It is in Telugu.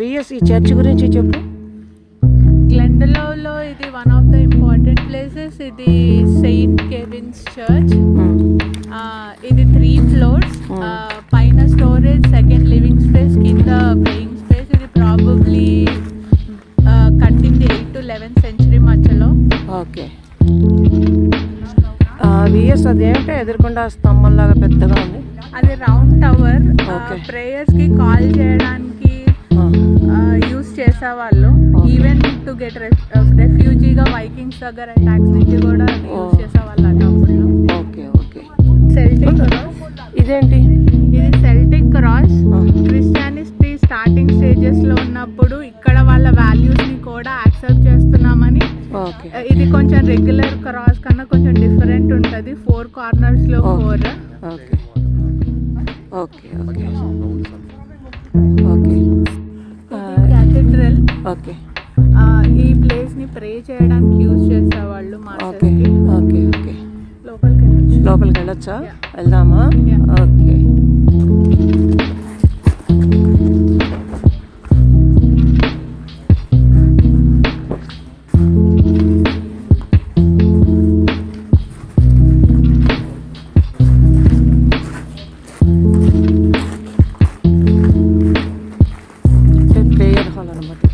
విఎస్ ఈ చర్చ్ గురించి చెప్పు. గ్లెండలోలో ఇది one of the important places ఇది సెయింట్ కెవిన్స్ చర్చ్. ఇది త్రీ ఫ్లోర్స్ పైన స్టోరేజ్ సెకండ్ లివింగ్ స్పేస్ కింద ప్లేయింగ్ స్పేస్ ఇది ప్రాబబ్లీ కట్టింది ఎయిట్ టు లెవెన్త్ సెంచరీ మధ్యలో. ఓకే. విఎస్ అదేంటో ఎదురుకుండా స్తంభం లాగా పెద్దగా ఉంది. అది రౌండ్ టవర్ Okay. ప్రేయర్స్కి కాల్ చేయడానికి యూస్ చేసేవాళ్ళు. ఈవెన్ టు గెట్ రెఫ్యూజీగా వైకింగ్స్ దగ్గర అటాక్స్ నుంచి కూడా యూస్. చేసేవాళ్ళు టౌన్లో ఓకే ఓకే. సెల్టిక్ క్రాస్ ఇదేంటి? ఇది సెల్టిక్ క్రాస్ క్రిస్టియానిటీ స్టార్టింగ్ స్టేజెస్లో ఉన్నప్పుడు ఇక్కడ వాళ్ళ వాల్యూస్ని కూడా యాక్సెప్ట్ చేస్తున్నామని ఇది కొంచెం రెగ్యులర్ క్రాస్ కన్నా కొంచెం డిఫరెంట్ ఉంటుంది. ఫోర్ కార్నర్స్లో Oh. Four okay. Okay okay. Okay. Cathedral okay. ఈ ప్లేస్ని ప్రే చేయడానికి యూజ్ చేసేవాళ్ళు ఓకే ఓకే ఓకే. లోపలికి వెళ్ళొచ్చు లోపలికి వెళ్ళొచ్చా వెళ్దామా. ఓకే. সম্বন্ধে